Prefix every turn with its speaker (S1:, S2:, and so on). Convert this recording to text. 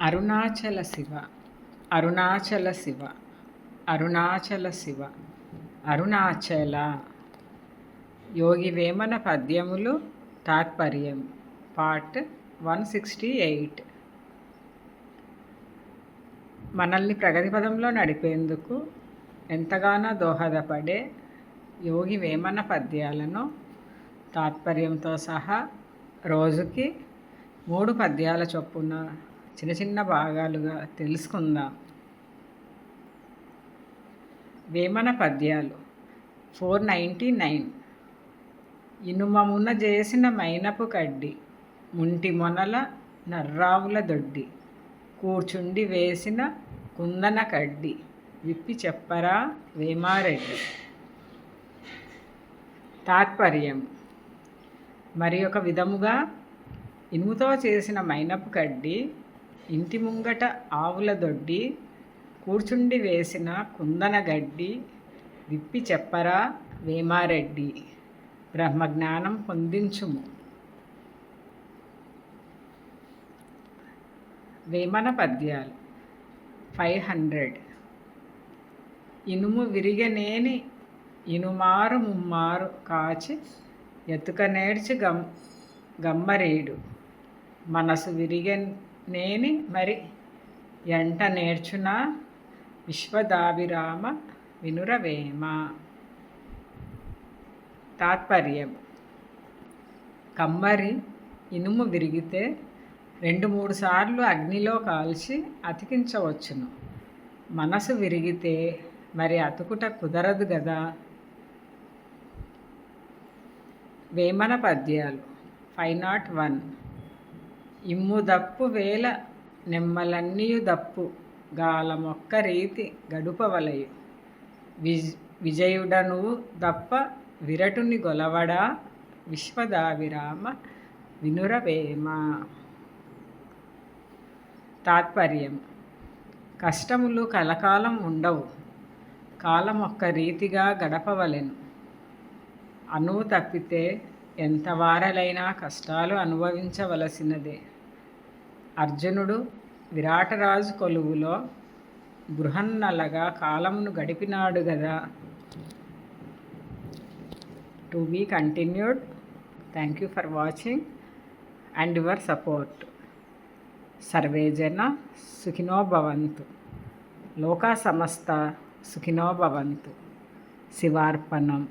S1: అరుణాచల శివ అరుణాచల శివ అరుణాచల శివ అరుణాచల. యోగి వేమన పద్యములు తాత్పర్యం part one sixty eight. మనల్ని ప్రగతి పదంలో నడిపేందుకు ఎంతగానో దోహదపడే యోగి వేమన పద్యాలను తాత్పర్యంతో సహా రోజుకి మూడు పద్యాల చొప్పున చిన్న చిన్న భాగాలుగా తెలుసుకుందాం. వేమన పద్యాలు. Four ninety nine. ఇనుమమున చేసిన మైనపు కడ్డి ముంటి మొనల నర్రావుల దొడ్డి కూర్చుండి వేసిన కుందన కడ్డి విప్పి చెప్పరా వేమారెడ్డి. తాత్పర్యం. మరి ఒక విధముగా ఇనుముతో చేసిన మైనపు కడ్డి ఇంటి ముంగట ఆవుల దొడ్డి కూర్చుండి వేసిన కుందన గడ్డి విప్పి చెప్పరా వేమారెడ్డి. బ్రహ్మజ్ఞానం పొందించుము. వేమన పద్యాలు. Five hundred. ఇనుము విరిగనేని ఇనుమారు ముమ్మారు కాచి ఎతుక నేర్చి గమ్ గమ్మరేడు. మనసు నేని మరి ఎంట నేర్చున? విశ్వదాభిరామ వినురవేమ. తాత్పర్యం. కమ్మరి ఇనుము విరిగితే రెండు మూడు సార్లు అగ్నిలో కాల్చి అతికించవచ్చును. మనసు విరిగితే మరి అతుకుట కుదరదు కదా వేమన పద్యాలు. Five not one. ఇమ్ము దప్పు వేల నెమ్మలన్నీయు దప్పు గాలమొక్క రీతి గడుపవలయు. విజ్ విజయుడను దప్ప విరటుని గొలవడా విశ్వదావిరామ వినురవేమ. తాత్పర్యం కష్టములు కలకాలం ఉండవు కాలం ఒక్క రీతిగా గడపవలెను. అనువు తప్పితే ఎంతవారలైనా కష్టాలు అనుభవించవలసినదే. అర్జునుడు విరాటరాజు కొలువులో బృహన్నలగా కాలమును గడిపినాడు గదా. To be continued. Thank you for watching and your support. Survey జన సుఖినో భవంతు. లోకా సమస్త సుఖినో భవంతు. శివార్పణం.